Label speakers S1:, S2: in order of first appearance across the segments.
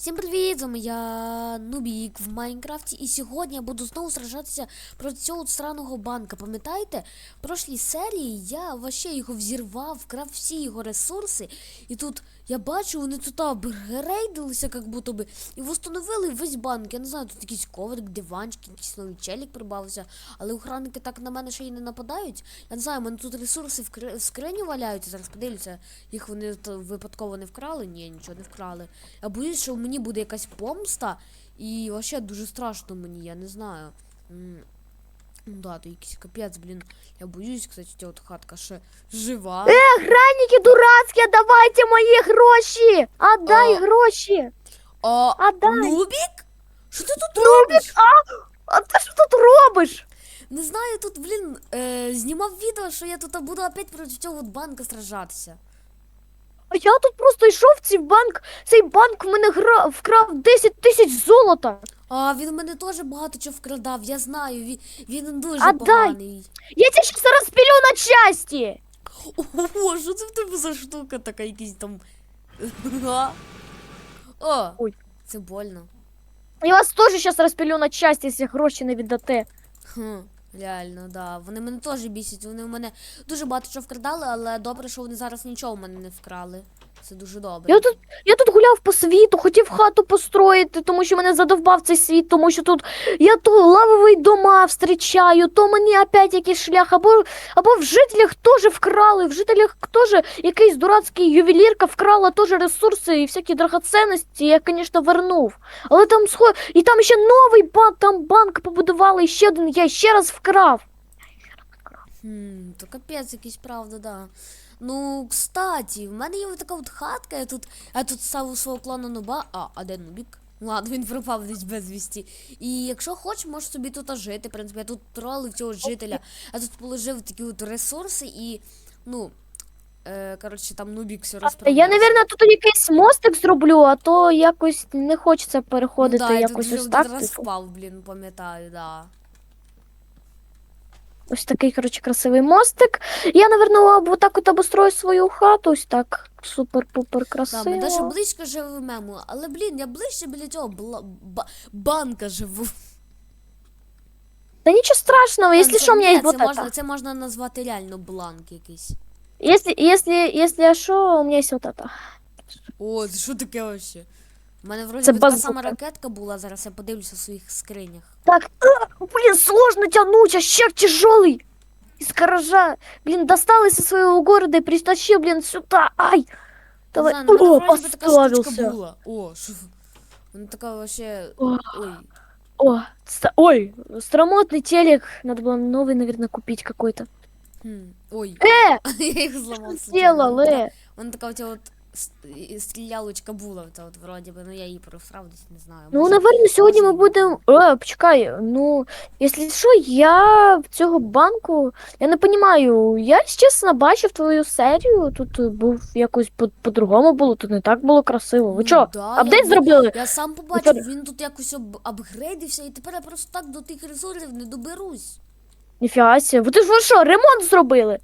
S1: Всім привіт! З вами я Нубік в Майнкрафті, і сьогодні я буду знову сражатися проти цього сраного банка. Пам'ятаєте, в прошлій серії я вообще його взірвав, вкрав всі його ресурси, і тут я бачу, вони тут апгрейдилися, як будто би, і встановили весь банк. Я не знаю, тут якийсь коврик, диванчик, якийсь новий челік прибавився, але охранники так на мене ще й не нападають. Я не знаю, у мене тут ресурси в, кри- в скрині валяються, зараз подивлюся, їх вони випадково не вкрали? Ні, нічого не вкрали. Я боюсь, що мені буде якась помста, і вообще дуже страшно мені, я не знаю. Ну да, то якийсь капець, блін. Я боюсь, кстати, ця от хатка ще жива.
S2: Охранники дурацькі, давайте мої гроші! Отдай
S1: А.
S2: гроші!
S1: А,
S2: Отдай!
S1: Нубік? Що ти тут робиш?
S2: А ти що тут робиш?
S1: Не знаю, тут, блін, е, знімав відео, що я тут буду опять проти цього от банка сражатися.
S2: А я тут просто йшов в цей банк. Цей банк в мене гра... вкрав 10 тисяч золота.
S1: А він у мене теж багато чого вкрадав, я знаю, він, він дуже
S2: А дай.
S1: поганий.
S2: Я тебе щас розпілю на часті.
S1: Ого, що це в тебе за штука така, якийсь там. А? О,
S2: Ой.
S1: це больно.
S2: Я вас теж щас розпілю на часті, якщо гроші не віддате.
S1: Хм, реально, да. Вони мене теж бісять. Вони в мене дуже багато чого вкрадали, але добре, що вони зараз нічого в мене не вкрали. Це дуже добре.
S2: Я тут, я тут гуляв по світу, хотів хату построїти, тому що мене задовбав цей світ, тому що тут я то лавовий дома встрічаю, то мені опять якийсь шлях, або, або в жителях теж вкрали, в жителях теж якийсь дурацький ювелірка вкрала теж ресурси і всякі драгоценності, я, звісно, вернув. Але там схо... і там ще новий банк, там банк побудували, і ще один я ще раз вкрав.
S1: Хм, то капець якийсь, правда, да. Ну, кстати, в мене є ось така от хатка, я тут, я тут ставив свого клану нуба. А, а де нубік? Ладно, він пропав десь безвісті. І якщо хочеш, можеш собі тут жити. В принципі, я тут тролив цього жителя. Я тут положив такі от ресурси і, ну, е, коротше, там нубік все розправляє.
S2: Я, напевно, тут якийсь мостик зроблю, а то якось не хочеться переходити
S1: ну, да, я
S2: якось ось так.
S1: один раз
S2: типу.
S1: впав, блін, пам'ятаю, да.
S2: Ось такий, коротше, красивий мостик. Я, напевно, або так от обустрою свою хату, ось так. Супер-пупер
S1: Да, ми
S2: красиво.
S1: навіть близько живемо, але блін, я ближче біля цього бла- ба- банка живу.
S2: Та нічого страшного, якщо що, у мене є
S1: це
S2: вот
S1: можна,
S2: это.
S1: це можна назвати реально бланк якийсь.
S2: Если, если, если що, у мене є вот это.
S1: О, це що таке вообще? У мене вроді
S2: Це
S1: би така
S2: базука.
S1: сама ракетка була, зараз я подивлюся в своїх скринях.
S2: Так, а, блин, сложно тянуть, а щек тяжелый. Из гаража. Блин, достал из своего города и притащил, блин, сюда. Ай! Давай.
S1: Не знаю, ну, в
S2: О,
S1: мене вроді би така штучка
S2: поставился.
S1: була. О, що? Вона така вообще.
S2: О.
S1: Ой.
S2: О, ста- ой, старомодный телек. Надо было новый, наверное, купить какой-то.
S1: Хм. Ой.
S2: Э,
S1: я їх зламав.
S2: что сделал, э?
S1: Вона така оця от с- і- стрілялочка була, оця от вроді би, ну я її просрав десь, не знаю.
S2: Ну,
S1: може-
S2: наверное, сьогодні ми будемо. Е, почекай, ну, якщо що, я в цього банку. Я не розумію, я, чесно, бачив твою серію, тут був якось по- по-другому було, тут не так було красиво. Ви
S1: Ну,
S2: що,
S1: да,
S2: апдейт
S1: я-
S2: зробили?
S1: Я сам побачив,
S2: Віталій-
S1: він тут якось об- апгрейдився, і тепер я просто так до тих ресурсів не доберусь.
S2: Ніфіга сі. Ви ти ж ви що, ремонт зробили?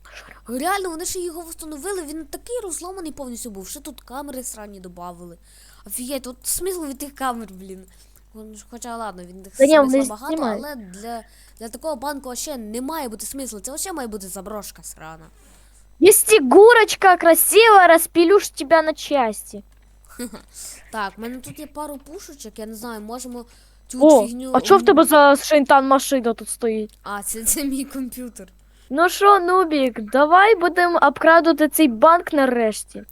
S1: Реально, вони ще його встановили, він такий розламаний повністю був. Ще тут камери срані додавали. Офігеть, тут смисл від тих камер, блін. Хоча ладно, він їх смисла багато,
S2: знімають.
S1: але для, для такого банку ще не має бути смислу. Це ще має бути заброшка срана.
S2: Якщо гурочка красива, розпілюш тебе на часті.
S1: Так, в мене тут є пару пушечок, я не знаю, можемо цю
S2: О,
S1: фігню.
S2: а що в тебе за шейнтан машина тут стоїть?
S1: А, це, це мій комп'ютер.
S2: Ну що, Нубік, давай будемо обкрадувати цей банк нарешті.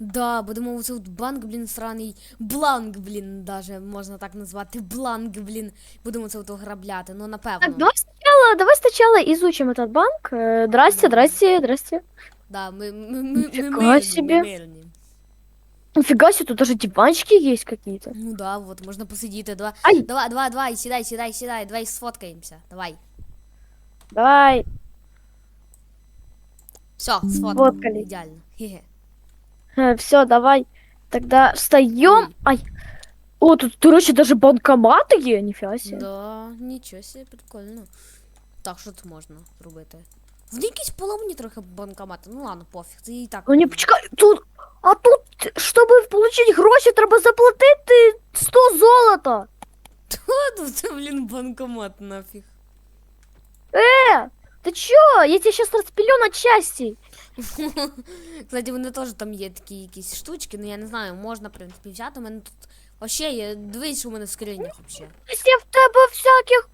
S1: Да, будемо оце от банк, блін, сраний. Бланк, блін, даже можна так назвати. Бланк, блін. Будемо це от ограбляти, ну напевно.
S2: Так, давай сначала, давай сначала изучим этот банк. Э, Здрасте, здрасте, здрасте.
S1: Да, ми, ми, ми, ми,
S2: Нифига
S1: мирні,
S2: себе.
S1: ми мирні.
S2: Нифига себе, тут даже диванчики есть какие-то.
S1: Ну да, от, можна посидіти. Давай,
S2: Ай!
S1: давай, давай, давай, сідай, сідай, сідай, давай сфоткаємося. Давай.
S2: Давай.
S1: Все, сфоткали.
S2: Сфоткали.
S1: Ідеально. Хе-хе.
S2: все, давай. Тогда встаем.
S1: Ой.
S2: Ай. О, тут, короче, даже банкоматы есть, нифига себе.
S1: Да, нічого себе, прикольно. Так, що тут можна робити? Вони якісь поломані трохи банкомати. Ну ладно, пофіг, це і так.
S2: Ну не почекай, тут. А тут, щоб получить гроші, треба заплатити золото.
S1: О, це, блін, банкомат нафіг.
S2: Э, Ты чё? Я тебя сейчас распилю на части.
S1: Кстати, вони теж там є такі якісь штучки, ну я не знаю, можна, в принципі, взяти. У мене тут вообще є. Дивись, що у мене в скринях вообще.
S2: Все в тебе всяких.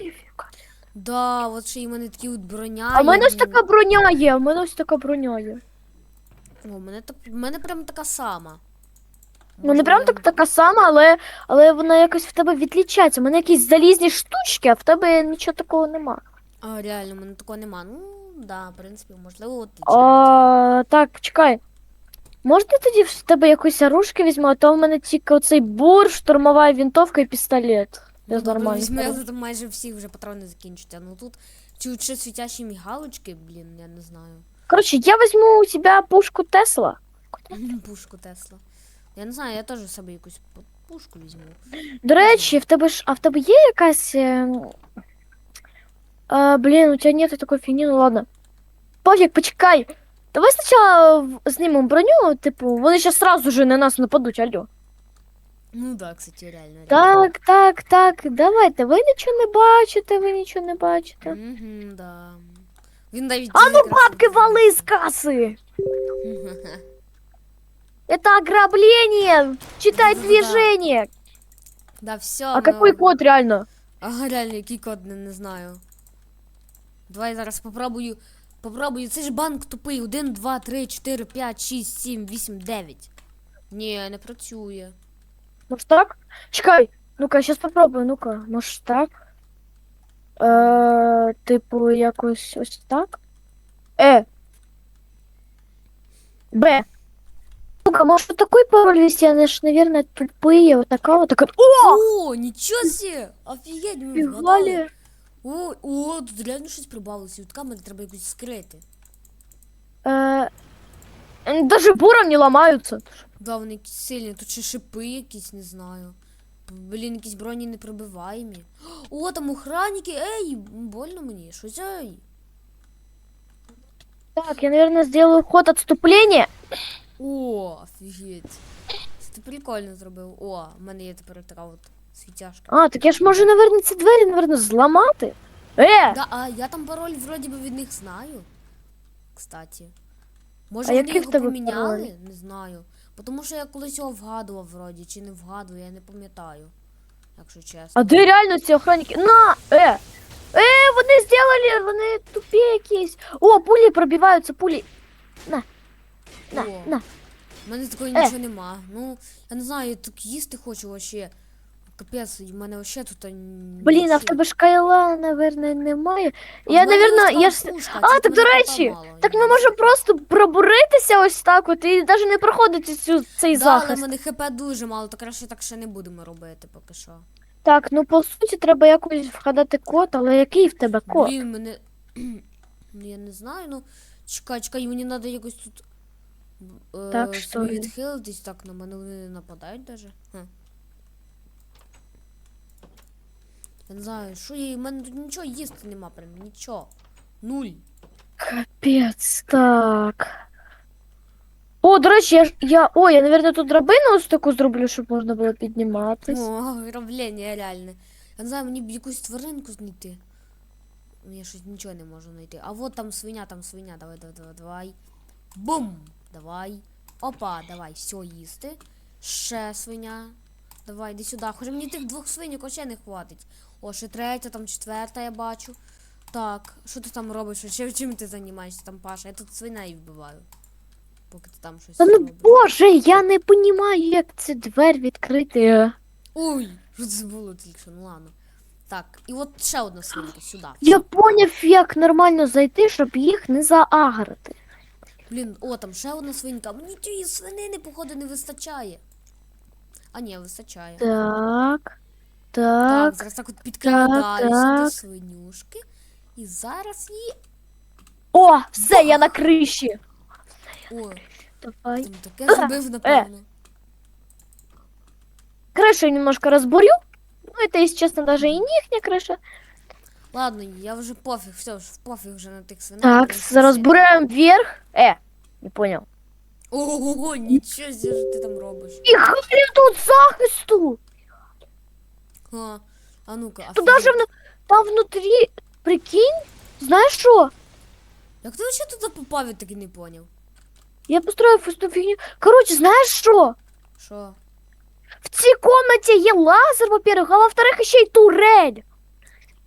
S2: Ніфіга.
S1: Да, от ще й в мене такі от броня.
S2: А в мене ось така броня є, в мене ось така броня є.
S1: О, в мене, так, в мене прям така сама.
S2: Ну не прям так така сама, але, але вона якось в тебе відлічається. У мене якісь залізні штучки, а в тебе нічого такого нема.
S1: А, реально, мене такого нема. Ну, да, в принципі, можливо, от
S2: А, так, чекай. Можна тоді в тебе якусь оружки візьму, а то в мене тільки оцей бур, штурмова вінтовка і пістолет.
S1: Ну,
S2: нормально.
S1: візьми, але там майже всі вже патрони закінчаться. Ну тут чи ще світящі мігалочки, блін, я не знаю.
S2: Коротше, я візьму у тебе пушку Тесла.
S1: Пушку Тесла. Я не знаю, я теж собі якусь пушку візьму.
S2: До речі, в тебе ж, а в тебе є якась. Е... А, блін, у тебе нету такої фігні, ну ладно. Пофіг, почекай. Давай спочатку в- знімемо броню, типу, вони ще сразу же на нас нападуть, алло.
S1: Ну да, кстати, реально. реально.
S2: Так, так, так, давайте. Ви нічого не бачите, ви нічого не бачите.
S1: Угу, да. Він навіть.
S2: А ну
S1: якраз
S2: бабки
S1: от-
S2: вали з касси! Это ограбление! Читай
S1: Да-да-да.
S2: движение!
S1: Да, все.
S2: А какой код реально?
S1: Ага, реально, який код не, не знаю. Давай зараз попробую. Попробую. Це ж банк тупий. 1, 2, 3, 4, 5, 6, 7, 8, 9. Ні, не працює.
S2: Может так? Чекай, ну-ка, сейчас попробую, ну-ка, может так? Е, типу, якось ось так? Е. Б. Ну-ка, может такой пароль вести? Они ж, наверное, тупые. Вот такая вот такая. О!
S1: О, нічого себе! Офігеть, ми вгадали.
S2: Фігалі.
S1: О, о, тут реально щось прибавилося. Від камери треба якусь скрити.
S2: Е, даже буром не ломаются.
S1: Да, вони якісь сильні. Тут ще шипи якісь, не знаю. Блін, якісь броні непробиваємі. О, там охранники. Ей, больно мені. Щось ей.
S2: Так, я, наверное, сделаю ход отступления.
S1: О, офігеть. Це ти прикольно зробив. О, в мене є тепер така от світяшка.
S2: А, так я ж можу, наверное, ці двері, наверное, зламати. Е!
S1: Да, а я там пароль вроді би від них знаю. Кстати. Може
S2: А
S1: вони його поміняли?
S2: пароль?
S1: Не знаю. Тому що я колись його вгадував вроді, чи не вгадував, я не пам'ятаю. Якщо чесно.
S2: А де реально ці охранники? На! Е! Е, вони зробили, вони тупі якісь. О, пулі пробиваються, пулі. На. На,
S1: О.
S2: на.
S1: У мене такого
S2: Е.
S1: нічого нема. Ну, я не знаю, я так їсти хочу вообще. Капець, в мене вообще тут.
S2: Блін, а в тебе ж кайла, наверное, немає.
S1: А
S2: Я, наверное, я ж... А, так до речі, так ми можемо просто пробуритися ось так от і навіть не проходити цю, цей
S1: Да, але в
S2: захист.
S1: мене хп дуже мало, то краще так ще не будемо робити поки що.
S2: Так, ну по суті треба якось вгадати код, але який в тебе код?
S1: Блін, мене. Ну я не знаю, ну. Чекай, чекай, мені треба якось тут. Е,
S2: Так, що
S1: відхилитись, так на мене вони не нападають даже. Хм. Я не знаю, що я. У мене тут нічого їсти нема, прям нічого. Нуль.
S2: Капець, так. О, до речі, я ж я. О, я, наверное, тут драбину ось таку зроблю, щоб можна було підніматись.
S1: О, граблення реальне. Я не знаю, мені б якусь тваринку знайти. Я щось нічого не можу знайти. А от там свиня, там свиня. Давай, давай, давай, давай. Бум! Давай. Опа, давай, все їсти. Ще свиня. Давай, йди сюди. Хоча мені тих двох свиньок вообще не хватить. О, ще третя, там четверта я бачу. Так, що ти там робиш? Ще чим ти займаєшся там, Паша? Я тут свиней вбиваю. Поки ти там щось
S2: Та ну
S1: робиш.
S2: боже, я не розумію, як цю двері відкрити.
S1: Ой, що це було тільки що, ну ладно. Так, і от ще одна свинка сюди.
S2: Я поняв, як нормально зайти, щоб їх не заагрити.
S1: Блін, о, там ще одна свинька. Мені тієї свинини, походу, не вистачає. А ні, вистачає.
S2: Так.
S1: Так,
S2: Так.
S1: зараз так от підкрадаюся до
S2: так.
S1: свинюшки. І зараз її.
S2: О, все, я на криші.
S1: О,
S2: Давай.
S1: там таке зробив, напевно.
S2: Крышу немножко разбурю. Ну, это, если честно, даже и не ихняя крыша.
S1: Ладно, я вже пофіг, все, ж пофіг вже на тих свиней.
S2: Так,
S1: тому що
S2: разбуряем вверх. Э, не понял.
S1: Ого, нічого що ти там робиш.
S2: І хай тут захисту.
S1: Ха. А ну-ка,
S2: Тут даже вну... там внутрі, прикинь, знаєш що?
S1: Як ти вообще туди попав, я так і не поняв.
S2: Я построїв ось ту фігню. Коротше, знаєш що?
S1: Що?
S2: В цій комнаті є лазер, во-первых, а во-вторых, ще й турель.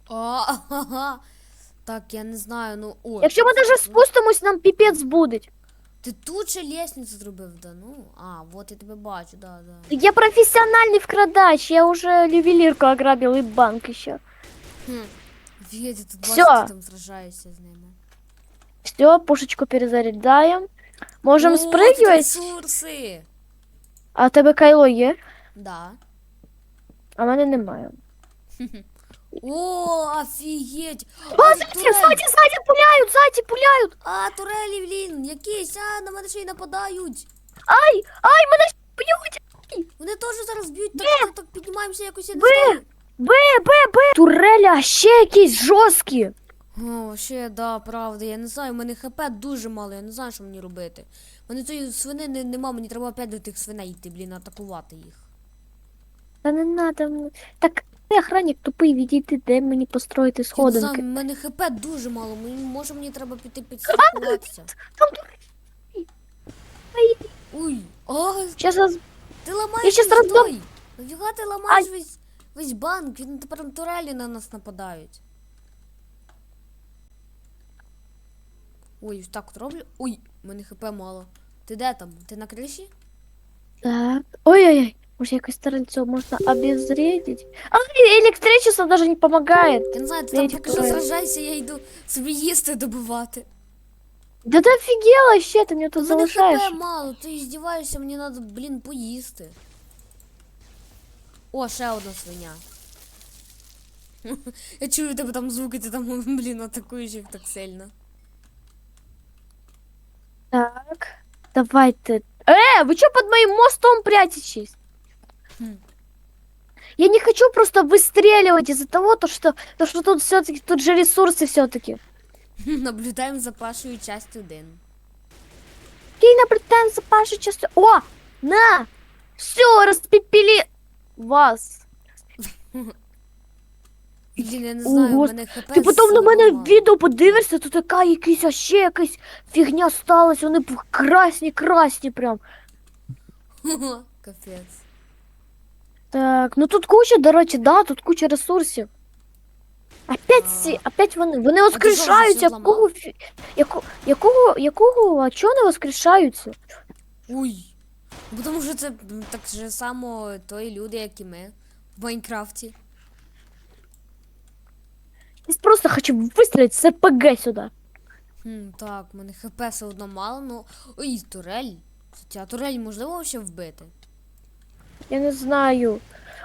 S1: А, ага. Так, я не знаю, ну. О,
S2: Якщо ми даже спустимось, нам піпець буде.
S1: Ти тут ще лестницю зробив, да? Ну, а, от я тебе бачу, да, да.
S2: Я професіональний вкрадач, я уже ювелірку ограбил і банк ще.
S1: Хм. Офігеть, я тут
S2: Всё.
S1: бачу, ти там сражаєшся з ними.
S2: Все, пушечку перезаряджаем. Можем
S1: О, тут
S2: спрыгивать.
S1: ресурси.
S2: А в тебе кайло є?
S1: Да.
S2: А в мене немає.
S1: О, офігеть. А,
S2: ззаді,
S1: турель.
S2: ззаді, ззаді пуляють, ззаді пуляють.
S1: А, турелі, блін, якісь, а, на мене ще й нападають.
S2: Ай, ай, мене ще б'ють.
S1: Вони теж зараз б'ють, так, так, так піднімаємося якось, я не
S2: Бе.
S1: знаю.
S2: Б, Б, Б. Туреля, а ще якісь жорсткі.
S1: О, ще, да, правда, я не знаю, у мене хп дуже мало, я не знаю, що мені робити. У мене цієї свинини нема, мені треба опять до тих свиней йти, блін, атакувати їх.
S2: Та не надо. м- Так, ти охранник тупий, відійти, де мені построїти сходинки.
S1: у мене хп дуже мало, мені, може мені треба піти підстрахуватися.
S2: Там.
S1: Ой, а,
S2: Щас
S1: ти ламаєш
S2: щас
S1: весь
S2: роздам-
S1: той. Нафіга ти ламаєш весь, весь банк, він тепер турелі на нас нападають. Ой, так от роблю. Ой, у мене хп мало. Ти де там? Ти на криші?
S2: Так. Ой-ой-ой. Може якось тарельцо можна обезвредить? А электричество даже не помогает.
S1: Я не знаю, ти
S2: Я
S1: там
S2: этих
S1: поки що
S2: турель.
S1: сражайся, я йду собі їсти добивати.
S2: Да ты офигела ще, ты мне
S1: У
S2: тут
S1: мене
S2: залишаєш.
S1: хп мало, ти здіваєшся, мені треба, блін, поїсти. О, ще одна свиня. Я чую у тебе там звуки, ти там, блін, атакуєш їх так сильно.
S2: Так, давайте. Э, вы что под моим мостом прячетесь? Я не хочу просто выстреливать из-за того, то, что, то, что тут все-таки, тут же ресурсы все-таки.
S1: Наблюдаємо за Пашою часть 1.
S2: Какие наблюдаем за Пашей часто. О, на! Все, распепели вас.
S1: Блін, я не знаю, у
S2: Гос-
S1: мене хп
S2: Ти потім на мене
S1: мало.
S2: відео подивишся, то така якась, а ще якась фігня сталася, вони красні, красні прям.
S1: Капець.
S2: Так, ну тут куча, до речі, да, тут куча ресурсів. Опять ці, опять вони, вони воскрешаються,
S1: щось
S2: якого, фі- яко, якого, якого, а чого не воскрешаються?
S1: Ой. Бо Тому що це м, так же само той люди, як і ми в Майнкрафті.
S2: Я просто хочу вистрілити з РПГ сюди.
S1: Хм, так, у мене хп все одно мало, ну. Ой, турель. А турель можливо ще вбити?
S2: Я не знаю.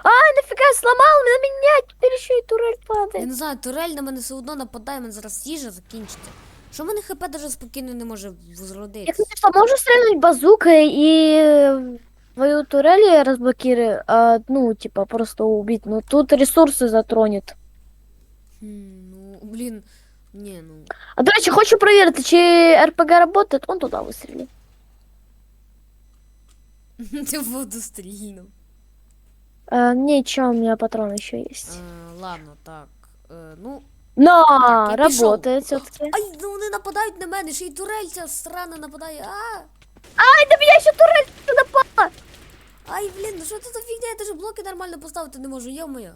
S2: А, нафіга сломав на мене, тепер ще й турель
S1: Я
S2: падає.
S1: не знаю, турель на мене все одно нападає, мене зараз їжа закінчиться. Що в мене хп даже спокійно не може
S2: Я,
S1: возродитися?
S2: конечно, можу стрельнуть базукой и э, твою турель разблокирую, а, ну, типа, просто убить. Но тут ресурсы затронет.
S1: Хм, ну, блін. Ні, ну.
S2: А, до речі, хочу проверить, чи РПГ работает. Он туда выстрелил.
S1: В воду стрільнув.
S2: А, ничего, у меня патрон еще есть.
S1: Е, ладно, так. Е, ну.
S2: На,
S1: Так, я пішов.
S2: работает все-таки.
S1: Ай, ну вони нападають на мене, ще й турель ця срана нападає. А!
S2: Ай, да меня еще турель туда напала!
S1: Ай, блін, ну що це за фігня? Я даже блоки нормально поставити не можу, йо-моє.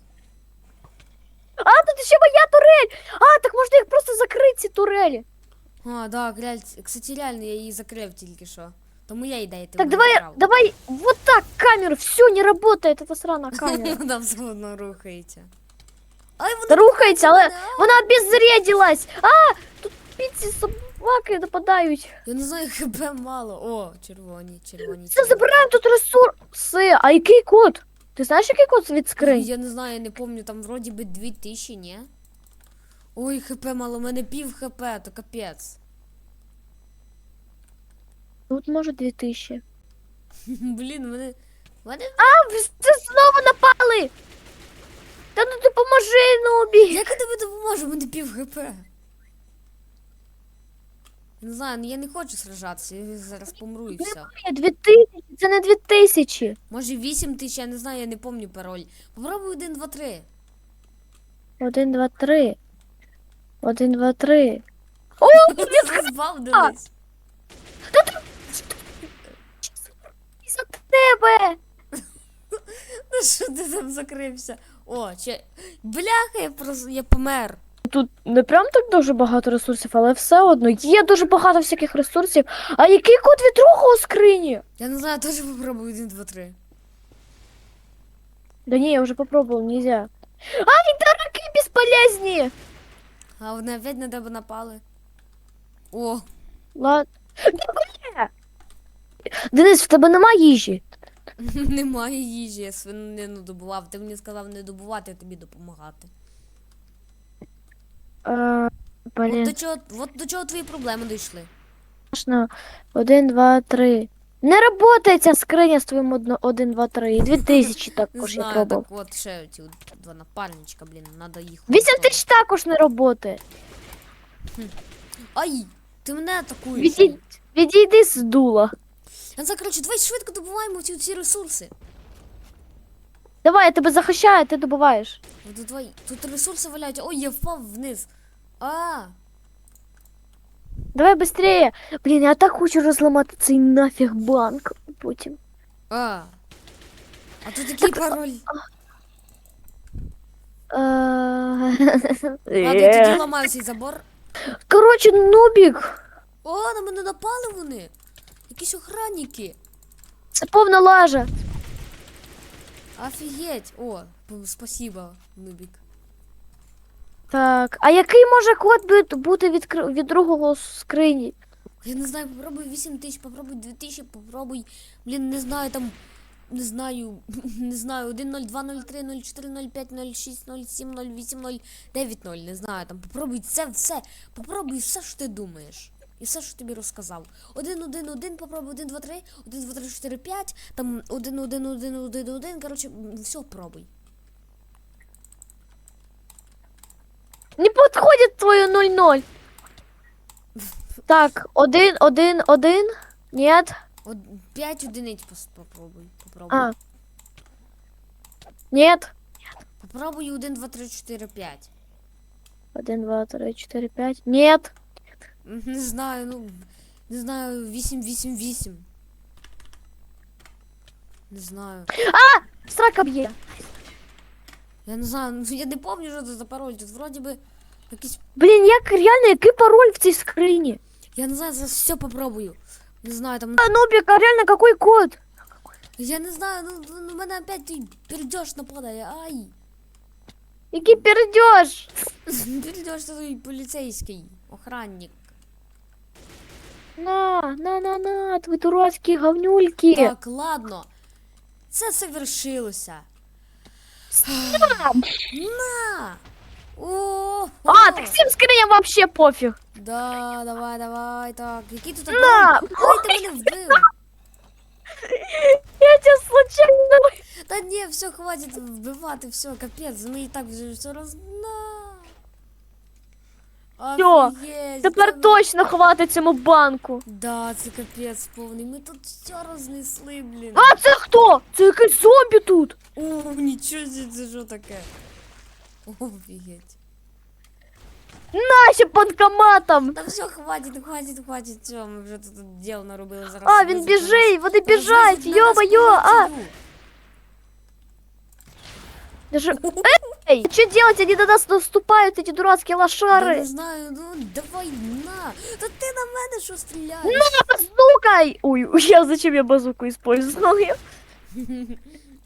S2: А, тут еще моя турель! А, так можно их просто закрыть, эти турели.
S1: А, да, реаль... кстати, реально я її закрив тільки що. Тому я і дайте
S2: Так, давай, давай, вот так, камеру, все, не работает эта сраная камера.
S1: Вона все одно рухається. Ай, вона
S2: рухається, але
S1: а!
S2: вона обеззарядилась. А, тут піці собаки нападають.
S1: Я не знаю, хп мало. О, червоні, червоні.
S2: Все,
S1: червоні.
S2: забираємо тут ресурси. А який код? Ти знаєш, який код від скринь?
S1: Я не знаю, я не пам'ятаю, там вроді би 2000, ні? Ой, хп мало, у мене пів хп, то капець.
S2: Тут може 2000.
S1: Блін, у мене...
S2: А, ви це знову напали! Та ну ти поможи, Нубі!
S1: Як я тобі допоможу? Мене пів хп. Не знаю, ну я не хочу сражатися, я зараз помру і все.
S2: Дві тисячі, це не дві тисячі.
S1: Може 8 тисяч, я не знаю, я не пам'ятаю пароль. Попробуй 1, 2, 3.
S2: Один, два, три. Один, два, три.
S1: Збавдились.
S2: За тебе!
S1: Ну що ти там закрився? О, че. Бляха, я просто я помер.
S2: Тут не прям так дуже багато ресурсів, але все одно є дуже багато всяких ресурсів. А який код від другого у скрині?
S1: Я не знаю, теж попробую 1, 2, 3.
S2: Да не, я уже попробовал, нельзя. Ай, дураки бесполезні!
S1: А вони опять на тебе напали. О,
S2: Ладно. Денис, в тебе нема їжі.
S1: немає їжі, я свинину добував. Ти мені сказав не добувати, а тобі допомагати.
S2: А,
S1: От до
S2: блін,
S1: чого, от до чого твої проблеми дійшли?
S2: страшно. Один, два, три. Не работає ця скриня з твоїм одно, один, два, три. І дві тисячі
S1: Не
S2: також я
S1: знаю,
S2: пробував.
S1: так от ще ці от два напарничка, блін, надо їх.
S2: Вісім тисяч також не работає.
S1: Ай! Ти мене атакуєш.
S2: Відійди, відійди з дула.
S1: Я не знаю, коротше, давай швидко добуваємо ці, ці ресурси.
S2: Давай, я тебе захищаю, ти добуваєш.
S1: От давай, тут ресурси валяються. Ой, я впав вниз. А,
S2: Давай быстрее. Блін, я так хочу розламати цей нафіг банк потім.
S1: а. А тут який пароль?
S2: Е,
S1: Ладно, я тоді ламаю цей забор.
S2: Коротше, нубік.
S1: О, на мене напали вони. Якісь охранники.
S2: Це повна лажа.
S1: Офігеть. О, спасибо, Нубік.
S2: Так, а який може код бу- бути від, від другого скрині?
S1: Я не знаю, попробуй 8 тисяч, попробуй 2 тисячі, попробуй. Блін, не знаю, там. Не знаю, не знаю, 1, 0, 2, 0, 3, 0, 4, 0, 5, 0, 6, 0, 7, 0, 8, 0, 9, 0, не знаю, там попробуй це все, попробуй все, що ти думаєш. І все, що тобі розказав. 1, 1, 1, попробуй 1, 2, 3, 1, 2, 3, 4, 5, там 1, 1, 1, 1, 1, коротше, все пробуй.
S2: Не підходить твоє 0-0. Так, один, один, один. Нет.
S1: От 5 одиниць попробуй. Попробуй.
S2: А. Нет.
S1: Попробуй 1, 2, 3, 4, 5.
S2: Один, два, три, чотири, п'ять. Нет.
S1: М, Не знаю, ну. Не знаю, 8, 8, 8. Не знаю.
S2: Срака б'є.
S1: Я не знаю, ну я не пам'ятаю, що це за пароль. Тут вроді би якийсь.
S2: Блін, як реально, який пароль в цій скрині?
S1: Я не знаю, зараз все попробую. Не знаю, там.
S2: А, Нубік, а реально, який код?
S1: Я не знаю, ну, ну мене опять той пердеж нападає. Ай!
S2: Який пердеж?
S1: Пердеж це той поліцейський, охранник.
S2: На, на, на, на, твої дурацькі говнюльки.
S1: Так, ладно. Це завершилося. На! О!
S2: А, так всім скриням вообще пофіг.
S1: Да, давай, давай, так. Який тут
S2: На!
S1: Ай, ти мене вбив!
S2: Я тебе случайно...
S1: Та ні, все, хватить вбивати, все, капець, вони і так вже все роз... На!
S2: Всьо,
S1: Офігеть,
S2: Тепер
S1: це-
S2: точно хватить цьому банку.
S1: Да, це капець повний. Ми тут все рознесли, блін.
S2: А це хто? Це якийсь зомбі тут.
S1: О, нічого себе, це що таке? Офігеть.
S2: Наші банкоматом.
S1: Та все, хватить, хватить, хватить, все, ми вже тут діл наробили зараз.
S2: А,
S1: собі
S2: він біжить, вони біжать, йо-моє, а.
S1: поліцію.
S2: Даже... Эй, что делать? Они до нас наступают, эти дурацкие
S1: Я
S2: лошары.
S1: не знаю, ну давай на. Та ти на мене що стріляєш?
S2: На, базукой! Ой, я зачем я базуку использовал?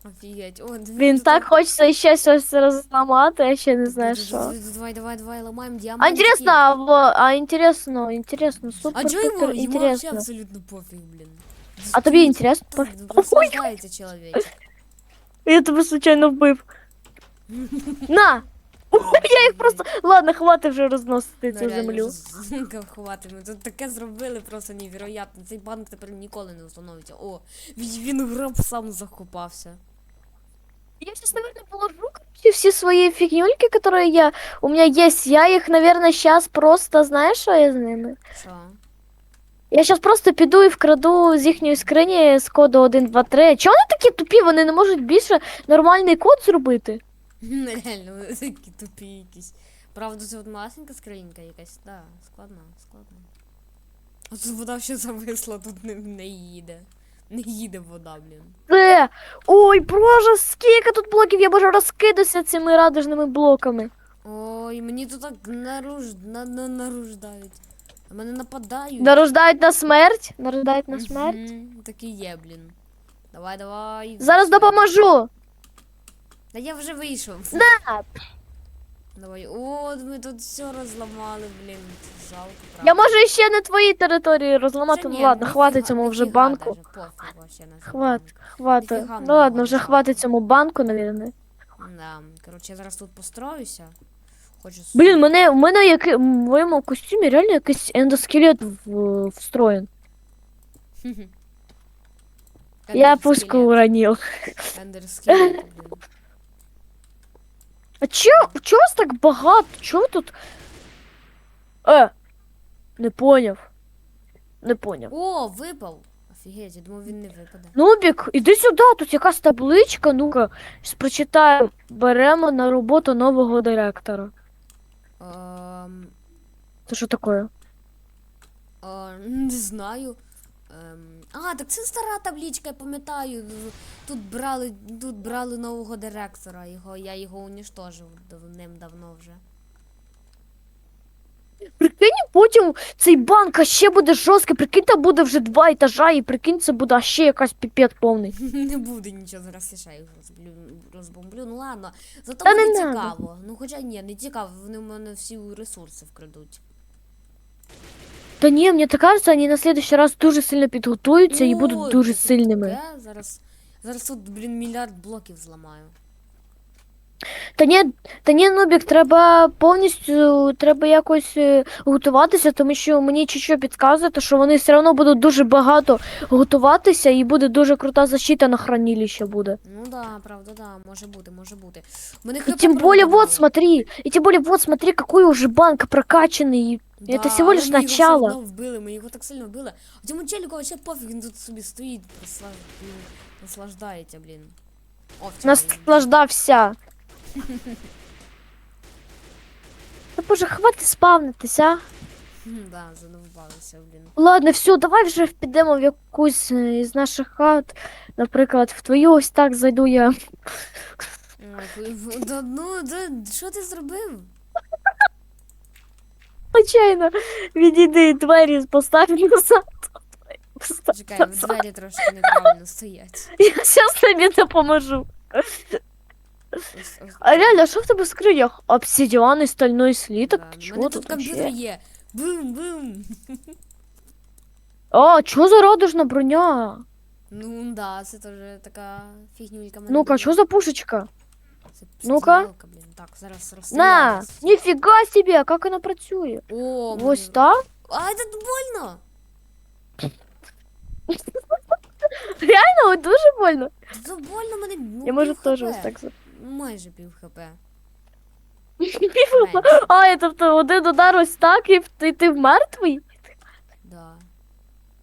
S1: Офігеть. О,
S2: Блин, так хочется ще щось розламати, я ще не знаю що.
S1: Давай, давай, давай, ламаємо
S2: А
S1: діамантики.
S2: интересно, а, во- а интересно, интересно,
S1: А
S2: супер,
S1: чого йому,
S2: супер,
S1: йому вообще
S2: интересно.
S1: абсолютно пофіг, блін.
S2: А тобі інтересно?
S1: Та,
S2: Пофіг.
S1: Наслаждається чоловічок.
S2: Я тебе случайно вбив. На! Я їх просто. Ладно, хватить вже розносити цю землю.
S1: Хватить, ми тут таке зробили просто невероятно. Цей банк тепер ніколи не встановиться. О, він, гроб сам закопався.
S2: Я сейчас, наверное, положу короче, все свои фигнюльки, которые я... У меня есть. Я их, наверное, сейчас просто... Знаешь, что я с ними?
S1: Що?
S2: Я зараз просто піду і вкраду з їхньої скрині з коду 1, 2, 3. Чого вони такі тупі? Вони не можуть більше нормальний код зробити?
S1: Реально, вони такі тупі якісь. Правда, це от малесенька скринька якась, да, складна, складна. А тут вода ще зависла, тут не, не їде. Не їде вода, блін.
S2: Де? Ой, боже, скільки тут блоків, я можу розкидатися цими радужними блоками.
S1: Ой, мені тут так наруж... на, на, наруждають. На мене нападають.
S2: Нарождають на смерть. Нарождають на смерть.
S1: Мгм, Так і є, блін. Давай, давай.
S2: Зараз допоможу.
S1: Та я вже вийшов.
S2: Да.
S1: Давай. О, ми тут все розламали, блін. Жалко, правда.
S2: Я можу ще на твоїй території розламати.
S1: Та
S2: Ну
S1: ні,
S2: ладно,
S1: ніфіга-
S2: хватить цьому вже банку.
S1: даже, пофіг вообще на це
S2: Хват, хватить. Ну ладно, вже
S1: жалко.
S2: хватить цьому банку, навірно.
S1: Да. Коротше, я зараз тут построюся. Хочу... с-
S2: Блін, мене, в мене як, в моєму костюмі реально якийсь ендоскелет в, встроєн. Я пушку уронив.
S1: Ендерскелет, блін.
S2: А чо, чого вас так багато? Чого тут? Е, не поняв. Не поняв.
S1: О, випав! Офігеть, я думав, він не випаде.
S2: Нубік, іди сюди, тут якась табличка, ну-ка, щас прочитаю. Беремо на роботу нового директора.
S1: Ем,
S2: Це що таке?
S1: а, не знаю. Ем, а, так це стара табличка, я пам'ятаю. Тут брали, тут брали нового директора. Його, я його уніштожив давним-давно вже.
S2: Прикинь, потім цей банк а ще буде жорсткий, прикинь, там буде вже два етажа, і прикинь, це буде ще якась піпець повний.
S1: Не буде нічого зараз я ще їх розбомблю. Ну ладно, зато
S2: Та
S1: буде
S2: не надо.
S1: цікаво. Ну хоча ні, не цікаво, вони в мене всі ресурси вкрадуть.
S2: Та ні, мені так кажется, вони на следующий раз дуже сильно підготуються і будуть дуже
S1: це
S2: сильними.
S1: таке. Зараз, зараз тут, блін, мільярд блоків зламаю.
S2: Та ні, та ні, Нубік, треба повністю треба якось е, готуватися, тому що мені чуть-чуть підказує, що вони все одно будуть дуже багато готуватися і буде дуже крута защита на хранилище буде.
S1: Ну да, правда, да, може бути, може бути. Мене
S2: И
S1: хп
S2: тем более,
S1: правда мало.
S2: вот смотри, и тем более, вот смотри, какой уже банк прокачанный.
S1: Да,
S2: это всего лишь начало.
S1: одно вбили, ми його так сильно вбили. А цьому челіку вообще пофіг, він тут собі стоїть, присла... ну, наслаждається, блін. О,
S2: Наслаждався. Та боже, хватить спавнитися.
S1: Хм, Да, задовбалися, блін.
S2: Ладно, все, давай вже підемо в якусь із наших хат. Наприклад, в твою ось так зайду я.
S1: Да, ну, да, що ти зробив?
S2: Звичайно, відійди двері постав назад. Постав
S1: Чекай,
S2: назад.
S1: двері трошки неправильно стоять.
S2: Я зараз тобі допоможу.
S1: Ось- ось-
S2: А реально, що в тебе в скринях? Обсидіан і стальной сліток?
S1: Да, в
S2: Чого
S1: мене
S2: тут
S1: тут комп'ютер
S2: вообще?
S1: є. Бум-бум.
S2: А, чого за радужна броня?
S1: Ну да, це теж така фігнюлька. мене
S2: Ну-ка,
S1: була.
S2: що за пушечка? Ну-ка.
S1: Так, зараз
S2: На,
S1: розстріляюсь.
S2: ніфіга собі, як вона працює?
S1: О,
S2: Ось
S1: мені-
S2: так?
S1: Ай, це больно.
S2: Реально, ой, дуже больно.
S1: Це больно мене. Ну,
S2: Я можу
S1: пів
S2: теж
S1: HP.
S2: ось так
S1: Майже пів хп.
S2: А, я, тобто один удар ось так, і ти, ти мертвий?
S1: Да.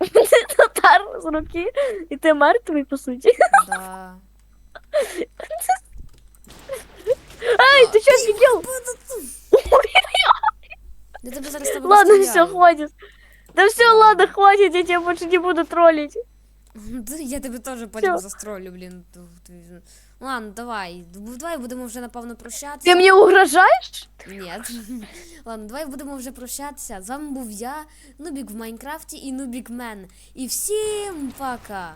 S2: Удар з руки, і ти мертвий, по суті.
S1: Да.
S2: Ай, ти що офігел?
S1: Я тебе зараз тебе
S2: Ладно, все, хватит. Да все, ладно, хватит, я тебя больше не буду троллить.
S1: Да, Я тебе теж потім застролю, блін. Ту- Ладно, давай. Давай будемо вже напевно прощатися.
S2: Ты мне угрожаешь?
S1: Ні. Ладно, давай будемо вже прощатися. З вами був я, Нубік в Майнкрафті і Нубік Мен. І всім пока!